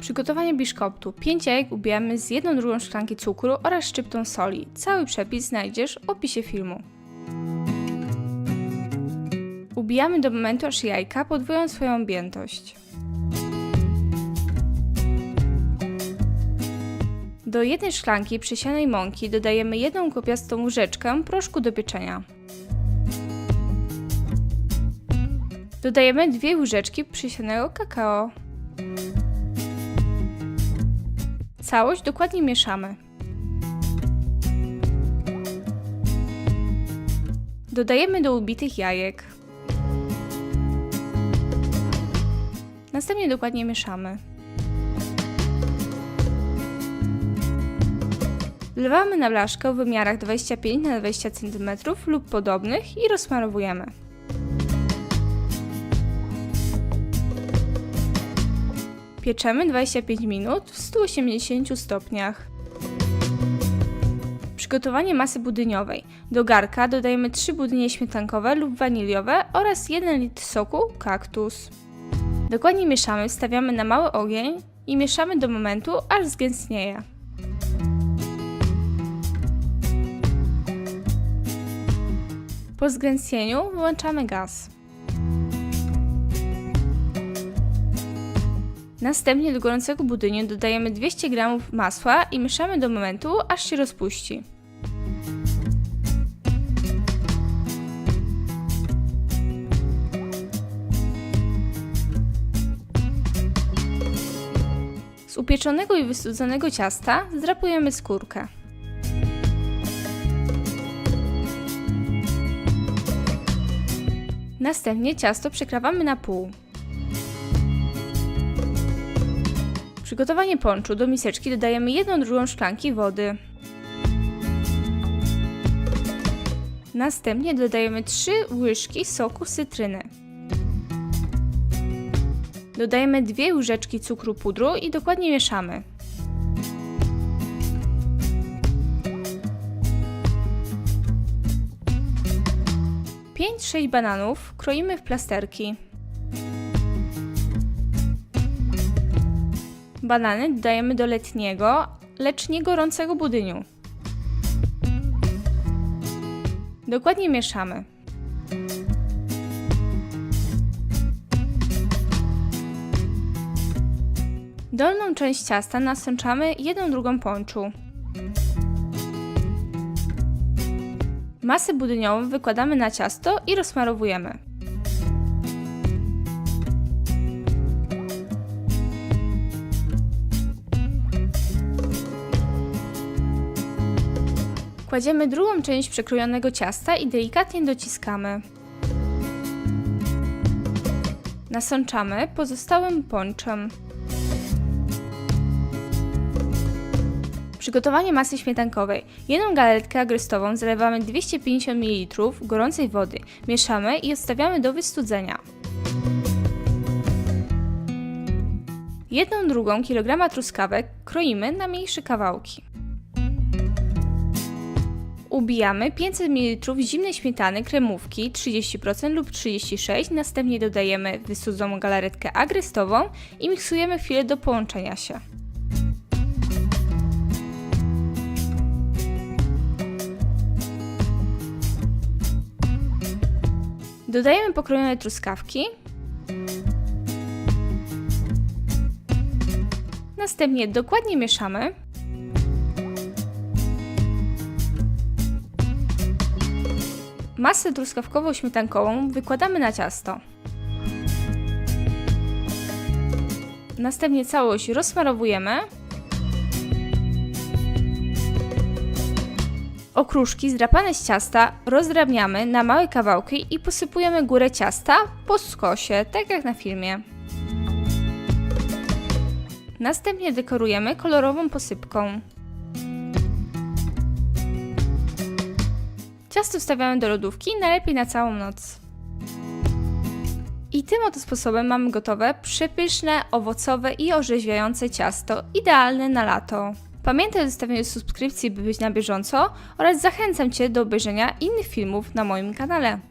Przygotowanie biszkoptu. 5 jajek ubijamy z 1 drugą szklanki cukru oraz szczyptą soli. Cały przepis znajdziesz w opisie filmu. Ubijamy do momentu, aż jajka podwoją swoją objętość. Do jednej szklanki przysianej mąki dodajemy jedną kopiastą łyżeczkę proszku do pieczenia. Dodajemy dwie łyżeczki przysianego kakao. Całość dokładnie mieszamy. Dodajemy do ubitych jajek. Następnie dokładnie mieszamy. Wlewamy na blaszkę w wymiarach 25 na 20 cm lub podobnych i rozsmarowujemy. Pieczemy 25 minut w 180 stopniach. Przygotowanie masy budyniowej. Do garka dodajemy 3 budynie śmietankowe lub waniliowe oraz 1 litr soku kaktus. Dokładnie mieszamy, wstawiamy na mały ogień i mieszamy do momentu, aż zgęstnieje. Po zgęstnieniu wyłączamy gaz. Następnie do gorącego budyniu dodajemy 200 g masła i mieszamy do momentu, aż się rozpuści. Z upieczonego i wystudzonego ciasta zdrapujemy skórkę. Następnie ciasto przekrawamy na pół. Przygotowanie ponczu do miseczki dodajemy 1 drugą szklanki wody. Następnie dodajemy 3 łyżki soku cytryny. Dodajemy 2 łyżeczki cukru pudru i dokładnie mieszamy. Pięć, sześć bananów kroimy w plasterki. Banany dodajemy do letniego, lecz nie gorącego budyniu. Dokładnie mieszamy. Dolną część ciasta nasączamy jedną drugą ponczu. Masę budyniową wykładamy na ciasto i rozsmarowujemy. Kładziemy drugą część przekrojonego ciasta i delikatnie dociskamy. Nasączamy pozostałym ponczem. Przygotowanie masy śmietankowej. Jedną galaretkę agrystową zalewamy 250 ml gorącej wody, mieszamy i odstawiamy do wystudzenia. Jedną drugą kilograma truskawek kroimy na mniejsze kawałki. Ubijamy 500 ml zimnej śmietany kremówki 30% lub 36%, następnie dodajemy wystudzoną galaretkę agrystową i miksujemy chwilę do połączenia się. Dodajemy pokrojone truskawki. Następnie dokładnie mieszamy. Masę truskawkowo-śmietankową wykładamy na ciasto. Następnie całość rozsmarowujemy. Okruszki zdrapane z ciasta rozdrabniamy na małe kawałki i posypujemy górę ciasta po skosie, tak jak na filmie. Następnie dekorujemy kolorową posypką. Ciasto wstawiamy do lodówki, najlepiej na całą noc. I tym oto sposobem mamy gotowe przepyszne, owocowe i orzeźwiające ciasto, idealne na lato. Pamiętaj o zostawieniu subskrypcji, by być na bieżąco oraz zachęcam Cię do obejrzenia innych filmów na moim kanale.